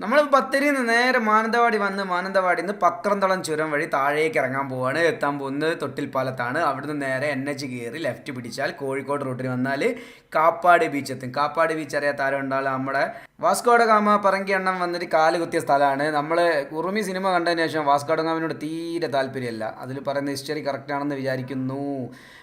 നമ്മൾ ബത്തേരിയിൽ നിന്ന് നേരെ മാനന്തവാടി വന്ന് മാനന്തവാടി നിന്ന് പത്രന്തളം ചുരം വഴി താഴേക്ക് ഇറങ്ങാൻ പോവാണ്. എത്താൻ പോകുന്നത് തൊട്ടിൽപ്പാലത്താണ്. അവിടുന്ന് നേരെ എൻ എച്ച് കയറി ലെഫ്റ്റ് പിടിച്ചാൽ കോഴിക്കോട് റൂട്ടിൽ വന്നാൽ കാപ്പാട് ബീച്ച് എത്തും. കാപ്പാട് ബീച്ച് അറിയാത്ത ആരും ഉണ്ടാവില്ല നമ്മുടെ വാസ്കോഡ ഗാമ പറങ്കി എണ്ണം വന്നിട്ട് കാൽ കുത്തിയ സ്ഥലമാണ്. നമ്മൾ ഉറുമി സിനിമ കണ്ടതിന് ശേഷം വാസ്കോഡ ഗാമിനോട് തീരെ താല്പര്യമല്ല. അതിൽ പറയുന്ന ഹിസ്റ്ററി കറക്റ്റാണെന്ന് വിചാരിക്കുന്നു.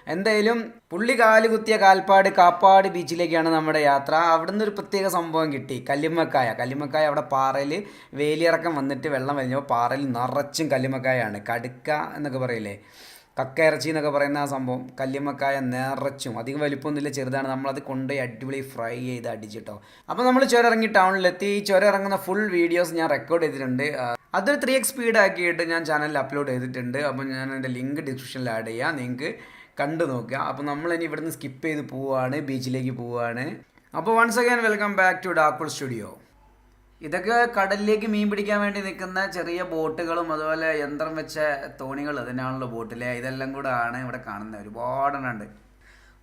എന്തായാലും പുള്ളി കാൽ കുത്തിയ കാൽപ്പാട് കാപ്പാട് ബീച്ചിലേക്കാണ് നമ്മുടെ യാത്ര. അവിടുന്ന് ഒരു പ്രത്യേക സംഭവം കിട്ടി. കല്ലിമ്മക്കായ. കല്ലിമ്മക്കായ അവിടെ പാറയിൽ വേലിയിറക്കം വന്നിട്ട് വെള്ളം വലിഞ്ഞപ്പോൾ പാറയിൽ നിറച്ചും കല്ലുമക്കായാണ് കടുക്ക എന്നൊക്കെ പറയില്ലേ? കക്ക ഇറച്ചി എന്നൊക്കെ പറയുന്ന ആ സംഭവം. കല്ലുമക്കായ നിറച്ചും. അധികം വലിപ്പമൊന്നുമില്ല ചെറുതാണ്. നമ്മളത് കൊണ്ടുപോയി അടിപൊളി ഫ്രൈ ചെയ്ത് അടിച്ചിട്ടോ. അപ്പോൾ നമ്മൾ ചുരം ഇറങ്ങി ടൗണിലെത്തി. ചുരം ഇറങ്ങുന്ന ഫുൾ വീഡിയോസ് ഞാൻ റെക്കോർഡ് ചെയ്തിട്ടുണ്ട്. അതൊരു ത്രീ എക്സ് സ്പീഡ് ആക്കിയിട്ട് ഞാൻ ചാനലിൽ അപ്ലോഡ് ചെയ്തിട്ടുണ്ട്. അപ്പോൾ ഞാൻ എന്റെ ലിങ്ക് ഡിസ്ക്രിപ്ഷനിൽ ആഡ് ചെയ്യാം. നിങ്ങൾക്ക് കണ്ടു നോക്കുക. അപ്പോൾ നമ്മൾ ഇനി ഇവിടുന്ന് സ്കിപ്പ് ചെയ്ത് പോവുകയാണ് ബീച്ചിലേക്ക് പോവുകയാണ് അപ്പോൾ once again welcome back to ഡാക്കുൾ studio ഇതൊക്കെ കടലിലേക്ക് മീൻ പിടിക്കാൻ വേണ്ടി നിൽക്കുന്ന ചെറിയ ബോട്ടുകളും അതുപോലെ യന്ത്രം വെച്ച തോണികൾ അതിനാണല്ലോ ബോട്ടിലെ ഇതെല്ലാം കൂടെ ആണ് ഇവിടെ കാണുന്നത്. ഒരുപാടെണ്ണം ഉണ്ട്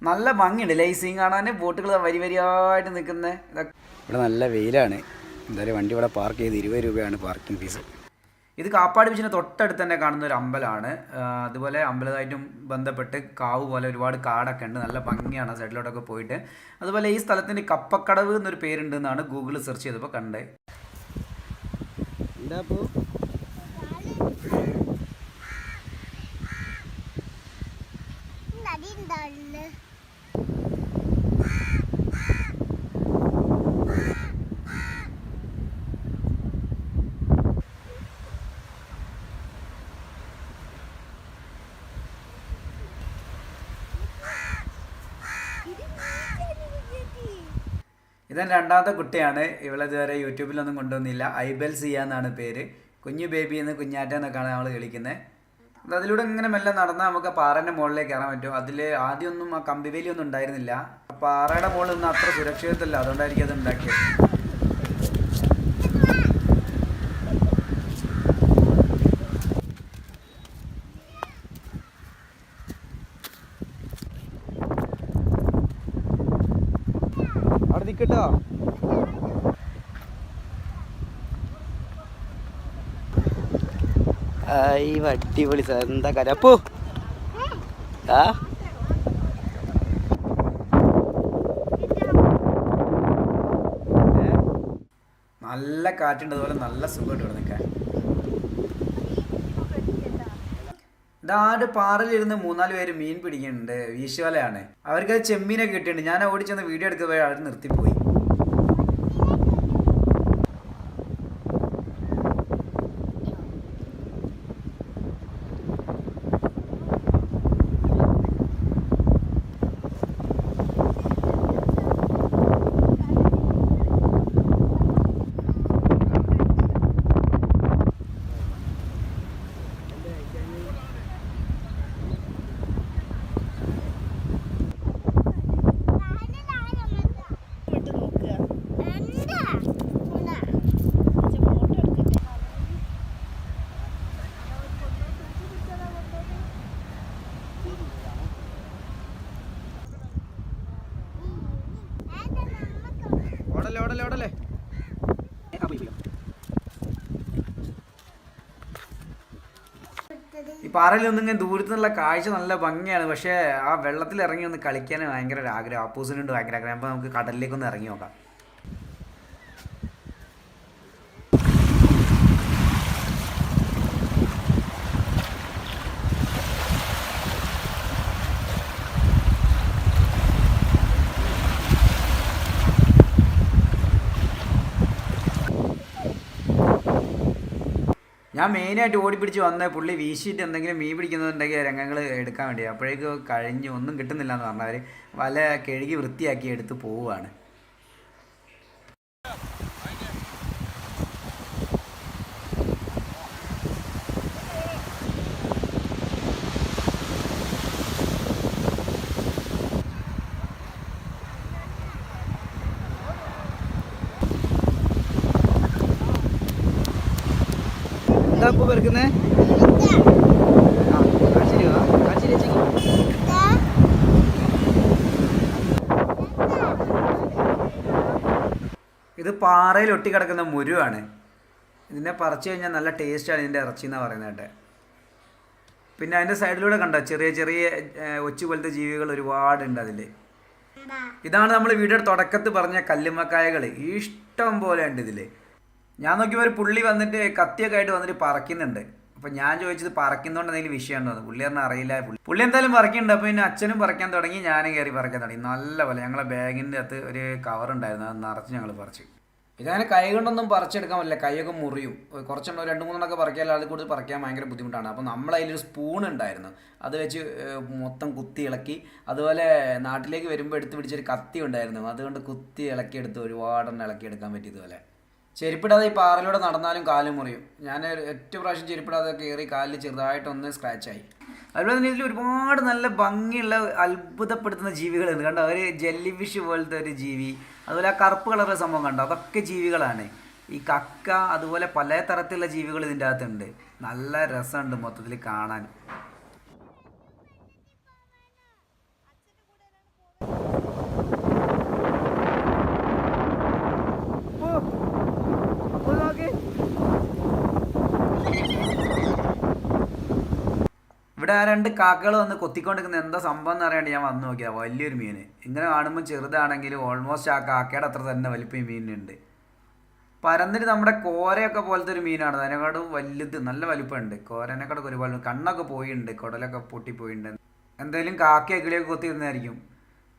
നല്ല ഭംഗിയുണ്ട് ലൈസിങ് കാണാൻ ബോട്ടുകൾ വരി വരിയായിട്ട് നിൽക്കുന്നത് ഇതൊക്കെ. ഇവിടെ നല്ല വെയിലാണ്. എന്തായാലും വണ്ടി ഇവിടെ പാർക്ക് ചെയ്ത് ഇരുപത് രൂപയാണ് പാർക്കിംഗ് ഫീസ് ഇത് കാപ്പാട് ബീച്ചിന് തൊട്ടടുത്ത് തന്നെ കാണുന്ന ഒരു അമ്പലമാണ് അതുപോലെ അമ്പലമായിട്ടും ബന്ധപ്പെട്ട് കാവ് പോലെ ഒരുപാട് കാടൊക്കെ ഉണ്ട്. നല്ല ഭംഗിയാണ് സൈഡിലോട്ടൊക്കെ പോയിട്ട്. അതുപോലെ ഈ സ്ഥലത്തിന് കപ്പക്കടവ് എന്നൊരു പേരുണ്ട് എന്നാണ് ഗൂഗിളിൽ സെർച്ച് ചെയ്തപ്പോൾ കണ്ടത്. എന്താ ഇതെന്റെ രണ്ടാമത്തെ കുട്ടിയാണ്. ഇവളിതുവരെ യൂട്യൂബിലൊന്നും കൊണ്ടുവന്നില്ല. ഐബൽ സിയ എന്നാണ് പേര്. കുഞ്ഞു ബേബി എന്ന് കുഞ്ഞാറ്റ എന്നൊക്കെയാണ് നമ്മൾ വിളിക്കുന്നത് അത് അതിലൂടെ ഇങ്ങനെ മെല്ലെ നടന്നാൽ നമുക്ക് പാറേന്റെ മുകളിലേക്ക് കയറാൻ പറ്റും. അതിൽ ആദ്യമൊന്നും ആ കമ്പിവേലിയൊന്നും ഉണ്ടായിരുന്നില്ല. പാറയുടെ മുകളിൽ നിന്ന് അത്ര സുരക്ഷിതത്തില്ല. അതുകൊണ്ടായിരിക്കും അത് ഉണ്ടാക്കിയത്. നിൽക്കട്ടോ ഈ അടിപൊളി സാർ എന്താ കാര്യം? അപ്പോ. ആ? നല്ല കാറ്റുണ്ട് അതുപോലെ നല്ല സുഖമായിട്ട് ഇവിടെ നിൽക്കാൻ. ഇതാട് പാറയിലിരുന്ന് മൂന്നാൽ പേര് മീൻ പിടിക്കുന്നുണ്ട് വീശുവലയാണ്. അവർക്ക് ചെമ്മീനെ ചെമ്മീനൊക്കെ കിട്ടിയിട്ടുണ്ട്. ഞാൻ ഓടിച്ചെന്ന് വീഡിയോ എടുക്കുമ്പോൾ അവർ നിർത്തിപ്പോയി. ഓടല്ലേ ഓടല്ലേ ഓടല്ലേ? ഈ പാറയിൽ ഒന്നിങ്ങനെ ദൂരത്തു നിന്നുള്ള കാഴ്ച നല്ല ഭംഗിയാണ്. പക്ഷേ ആ വെള്ളത്തിൽ ഇറങ്ങി ഒന്ന് കളിക്കാൻ ഭയങ്കര ആഗ്രഹം. അപ്പൂസിനുണ്ട് ഭയങ്കര ആഗ്രഹം. അപ്പോൾ നമുക്ക് കടലിലേക്കൊന്ന് ഇറങ്ങി നോക്കാം. ഞാൻ മെയിനായിട്ട് ഓടിപ്പിടിച്ച് വന്ന പുള്ളി വീശിയിട്ട് എന്തെങ്കിലും മീൻ പിടിക്കുന്നുണ്ടെങ്കിൽ രംഗങ്ങൾ എടുക്കാൻ വേണ്ടി. അപ്പോഴേക്കും കഴിഞ്ഞ് ഒന്നും കിട്ടുന്നില്ല എന്ന് പറഞ്ഞവർ വല കഴുകി വൃത്തിയാക്കി എടുത്ത് പോവുകയാണ്. ഇപ്പോൾ പെറുക്കുന്നേ? ഇത് പാറയിൽ ഒട്ടിക്കിടക്കുന്ന മുരുവാണ്. ഇതിനെ പറിച്ചു കഴിഞ്ഞാൽ നല്ല ടേസ്റ്റാണ് ഇതിന്റെ ഇറച്ചി എന്ന് പറയുന്നത് പിന്നെ അതിന്റെ സൈഡിലൂടെ കണ്ടോ ചെറിയ ചെറിയ ഒച്ചു പോലത്തെ ജീവികൾ ഒരുപാടുണ്ട് അതിൽ ഇതാണ് നമ്മൾ വീഡിയോയുടെ തുടക്കത്ത് പറഞ്ഞ കല്ലുമ്മക്കായകൾ ഇഷ്ടം പോലെ ഉണ്ട് ഇതിൽ ഞാൻ നോക്കിയപ്പോൾ ഒരു പുള്ളി വന്നിട്ട് കത്തിയൊക്കെ ആയിട്ട് വന്നിട്ട് പറക്കുന്നുണ്ട്. അപ്പം ഞാൻ ചോദിച്ചത് പറക്കുന്നതുകൊണ്ട് എന്തെങ്കിലും വിഷയമുണ്ടോ ഉണ്ടോ പുള്ളി പറഞ്ഞാൽ അറിയില്ല. പുള്ളി പുള്ളി എന്തായാലും പറക്കുന്നുണ്ട് അപ്പോൾ പിന്നെ അച്ഛനും പറിക്കാൻ തുടങ്ങി. ഞാനും കയറി പറിക്കാൻ തുടങ്ങി. നല്ല പോലെ ഞങ്ങളെ ബാഗിന്റെ അകത്ത് ഒരു കവർ ഉണ്ടായിരുന്നു. അത് നിറച്ച് ഞങ്ങൾ പറിച്ചു. ഇതങ്ങനെ കൈ കൊണ്ടൊന്നും പറിച്ചെടുക്കാൻ പറ്റില്ല. കൈയൊക്കെ മുറിയും. കുറച്ചെണ്ണം രണ്ട് മൂന്നെണ്ണമൊക്കെ പറിക്കാൻ അത് കൂടുതൽ പറിക്കാൻ ഭയങ്കര ബുദ്ധിമുട്ടാണ്. അപ്പോൾ നമ്മളതിലൊരു സ്പൂൺ ഉണ്ടായിരുന്നു. അത് വെച്ച് മൊത്തം കുത്തി ഇളക്കി. അതുപോലെ നാട്ടിലേക്ക് വരുമ്പോൾ എടുത്ത് പിടിച്ചൊരു കത്തി ഉണ്ടായിരുന്നു. അതുകൊണ്ട് കുത്തി ഇളക്കി എടുത്ത് ഒരുപാടെണ്ണം ഇളക്കി എടുക്കാൻ പറ്റിയതുപോലെ ചെരുപ്പിടാതെ ഈ പാറയിലൂടെ നടന്നാലും കാൽ മുറിയും. ഞാൻ ഒറ്റ പ്രാവശ്യം ചെരുപ്പിടാതെ കയറി കാലിൽ ചെറുതായിട്ടൊന്ന് സ്ക്രാച്ചായി അതുപോലെ തന്നെ ഇതിൽ ഒരുപാട് നല്ല ഭംഗിയുള്ള അത്ഭുതപ്പെടുത്തുന്ന ജീവികളുണ്ട്. കണ്ടോ? ഒരു ജെല്ലി ഫിഷ് പോലത്തെ ഒരു ജീവി. അതുപോലെ ആ കറുപ്പ് കളറുള്ള സംഭവം കണ്ടോ? അതൊക്കെ ജീവികളാണ്. ഈ കക്ക അതുപോലെ പല തരത്തിലുള്ള ജീവികൾ ഇതിന്റെ അകത്തുണ്ട്. നല്ല രസമുണ്ട് മൊത്തത്തിൽ കാണാൻ. ഇവിടെ രണ്ട് കാക്കകൾ വന്ന് കൊത്തിക്കൊണ്ടിരിക്കുന്ന എന്താ സംഭവം എന്ന് അറിയാണ്ട് ഞാൻ വന്നു നോക്കിയാ വലിയൊരു മീൻ ഇങ്ങനെ കാണുമ്പോൾ ചെറുതാണെങ്കിൽ ഓൾമോസ്റ്റ് ആ കാക്കയുടെ അത്ര തന്നെ വലിപ്പം ഈ മീനിനുണ്ട്. പരന്നിട്ട് നമ്മുടെ കോരയൊക്കെ പോലത്തെ ഒരു മീനാണ്. അതിനെക്കാളും വലുത് നല്ല വലുപ്പമുണ്ട്. കോരനെക്കാളൊക്കെ ഒരുപാട് കണ്ണൊക്കെ പോയിട്ടുണ്ട് കുടലൊക്കെ പൊട്ടിപ്പോയിട്ടുണ്ട് എന്തായാലും കാക്കയെ കിളിയൊക്കെ കൊത്തിയിരുന്നായിരിക്കും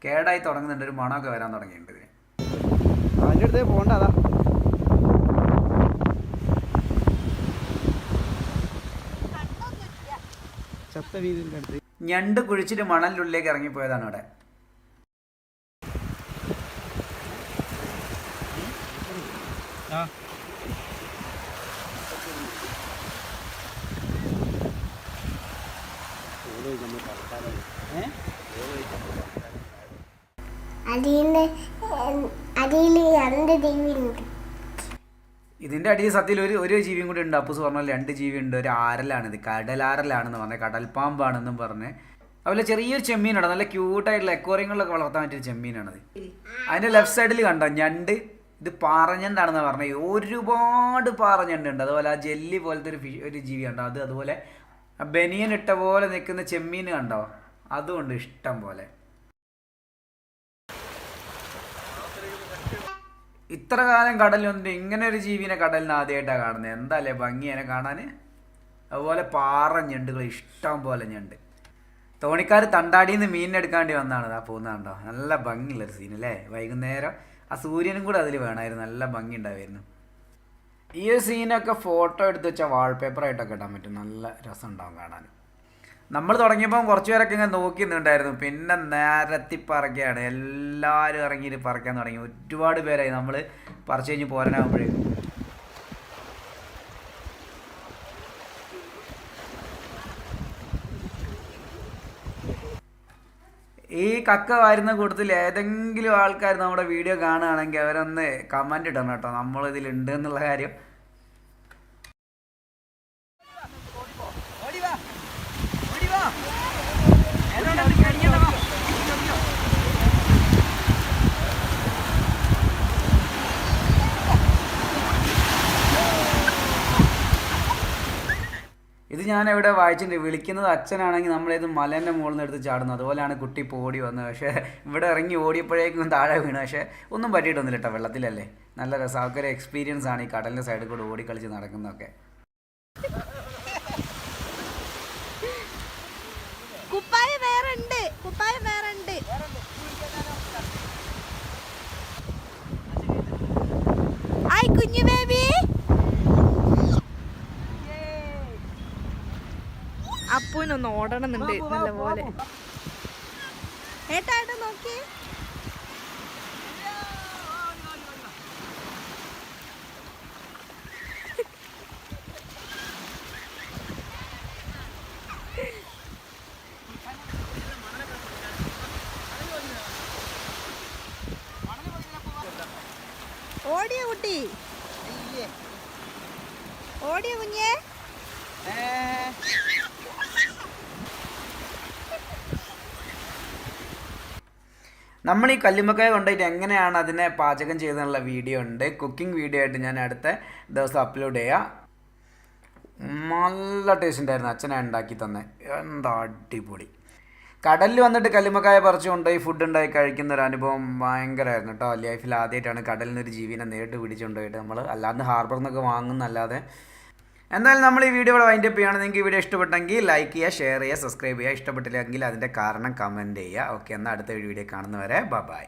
കേടായി തുടങ്ങുന്നുണ്ട്. ഒരു മണമൊക്കെ വരാൻ തുടങ്ങിയിട്ടുണ്ട് ഇതിന്. അതിന്റെ അടുത്തേ പോകണ്ട ഞണ്ട് കുഴിച്ചിട്ട് മണലിന്റെ ഉള്ളിലേക്ക് ഇറങ്ങിപ്പോയതാണ് അവിടെ. ആ. അതിൽ അടിയിൽ രണ്ട് ജീവിയുണ്ട് ഇതിന്റെ അടിയിൽ സത്യത്തിൽ ഒരു ഒരു ജീവിയും കൂടി ഉണ്ട്. അപ്പൂസ് പറഞ്ഞ രണ്ട് ജീവി ഉണ്ട്. ഒരു ആരലാണിത്. കടലാരലാണെന്ന് പറഞ്ഞത് കടൽപ്പാമ്പാണെന്നും പറഞ്ഞ്. അതുപോലെ ചെറിയൊരു ചെമ്മീനാണ് നല്ല ക്യൂട്ടായിട്ടുള്ള എക്കോറിയങ്ങളിലൊക്കെ വളർത്താൻ പറ്റിയ ചെമ്മീനാണത്. അതിന്റെ ലെഫ്റ്റ് സൈഡിൽ കണ്ടോ? ഞണ്ട്. ഇത് പാറഞ്ഞണ്ടാണെന്ന് പറഞ്ഞത് ഒരുപാട് പാറഞ്ഞണ്ടുണ്ട്. അതുപോലെ ആ ജെല്ലി പോലത്തെ ഒരു ഫിഷ് ഒരു ജീവി കണ്ടോ? അത് അതുപോലെ ബനിയൻ ഇട്ട പോലെ നിൽക്കുന്ന ചെമ്മീൻ കണ്ടോ? അതുകൊണ്ട് ഇഷ്ടം പോലെ. ഇത്ര കാലം കടലിൽ ഇങ്ങനെ ഒരു ജീവിനെ കടലിന് ആദ്യമായിട്ടാണ് കാണുന്നത് എന്താല്ലേ ഭംഗി അതിനെ കാണാൻ അതുപോലെ പാറ ഞണ്ടുകൾ ഇഷ്ടം പോലെ ഞണ്ട്. തോണിക്കാർ തണ്ടാടിയിൽ നിന്ന് മീനിനെടുക്കാണ്ടി വന്നതാണ് ആ പോകുന്ന കണ്ടോ? നല്ല ഭംഗിയുള്ളൊരു സീൻ അല്ലേ വൈകുന്നേരം ആ സൂര്യനും കൂടെ അതിൽ വേണമായിരുന്നു. നല്ല ഭംഗി ഉണ്ടായിരുന്നു ഈ ഒരു സീനൊക്കെ ഫോട്ടോ എടുത്ത് വെച്ചാൽ വാൾപേപ്പറായിട്ടൊക്കെ ഇടാൻ പറ്റും. നല്ല രസം ഉണ്ടാവും കാണാൻ. നമ്മൾ തുടങ്ങിയപ്പോൾ കുറച്ച് പേരൊക്കെ ഇങ്ങനെ നോക്കി നിന്നുണ്ടായിരുന്നു പിന്നെ നേരത്തി പറക്കുകയാണ്. എല്ലാവരും ഇറങ്ങിയിട്ട് പറക്കാൻ തുടങ്ങി. ഒരുപാട് പേരായി. നമ്മൾ പറിച്ചു കഴിഞ്ഞ് പോരാനാകുമ്പോഴേക്കും ഈ കക്ക വരുന്ന കൂട്ടത്തിൽ ഏതെങ്കിലും ആൾക്കാർ നമ്മുടെ വീഡിയോ കാണുകയാണെങ്കിൽ അവരൊന്ന് കമന്റ് ഇടണം കേട്ടോ. നമ്മളിതിലുണ്ട് എന്നുള്ള കാര്യം. ഞാൻ എവിടെ വായിച്ചിട്ടുണ്ട്. വിളിക്കുന്നത് അച്ഛനാണെങ്കിൽ നമ്മളേത് മലേന്റെ മുകളിൽ നിന്ന് എടുത്ത് ചാടുന്നത് അതുപോലെയാണ് കുട്ടി ഇപ്പോൾ ഓടി വന്നത്. പക്ഷേ ഇവിടെ ഇറങ്ങി ഓടിയപ്പോഴേക്കും താഴെ വീണ്. പക്ഷേ ഒന്നും പറ്റിയിട്ടൊന്നുമില്ല കേട്ടോ. വെള്ളത്തിലല്ലേ. നല്ല രസം. ആൾക്കൊരു എക്സ്പീരിയൻസ് ആണ് ഈ കടലിന്റെ സൈഡിൽ കൂടെ ഓടി കളിച്ച് നടക്കുന്നതൊക്കെ. കുപ്പായ വേറെ ഉണ്ട് കുപ്പായ വേറെ ഉണ്ട് ഹായ് കുഞ്ഞു ബേബി. അപ്പൂനൊന്ന് ഓടണമെന്നുണ്ട് നല്ല പോലെ ഏട്ടാ ഏട്ടാ നോക്കി. ഓടിയ കുട്ടി. ഓടിയ കുഞ്ഞേ. നമ്മൾ ഈ കല്ലുമ്മക്കായ കൊണ്ടുപോയിട്ട് എങ്ങനെയാണ് അതിനെ പാചകം ചെയ്തെന്നുള്ള വീഡിയോ ഉണ്ട്. കുക്കിംഗ് വീഡിയോ ആയിട്ട് ഞാൻ അടുത്ത ദിവസം അപ്ലോഡ് ചെയ്യാം. നല്ല ടേസ്റ്റ് ഉണ്ടായിരുന്നു. അച്ഛനെ ഉണ്ടാക്കി തന്നെ. എന്താ അടിപൊളി. കടലിൽ വന്നിട്ട് കല്ലുമ്മക്കായ പറിച്ചു കൊണ്ടുപോയി ഫുഡ് ഉണ്ടായി കഴിക്കുന്ന ഒരു അനുഭവം ഭയങ്കരമായിരുന്നു കേട്ടോ ലൈഫിൽ ആദ്യമായിട്ടാണ് കടലിൽ നിന്ന് ഒരു ജീവിനെ നേരിട്ട് പിടിച്ചു കൊണ്ടുപോയിട്ട് നമ്മൾ അല്ലാണ്ട് ഹാർബറിൽ നിന്നൊക്കെ വാങ്ങുന്നല്ലാതെ എന്തായാലും നമ്മൾ ഈ വീഡിയോ ഇവിടെ വൈൻഡപ്പ് ചെയ്യുകയാണ്. നിങ്ങൾക്ക് ഈ വീഡിയോ ഇഷ്ടപ്പെട്ടെങ്കിൽ ലൈക്ക് ചെയ്യുക ഷെയർ ചെയ്യുക സബ്സ്ക്രൈബ് ചെയ്യുക. ഇഷ്ടപ്പെട്ടില്ലെങ്കിൽ അതിന്റെ കാരണം കമന്റ് ചെയ്യുക. ഓക്കെ എന്നാൽ അടുത്ത വീഡിയോ കാണുന്നവരെ ബൈ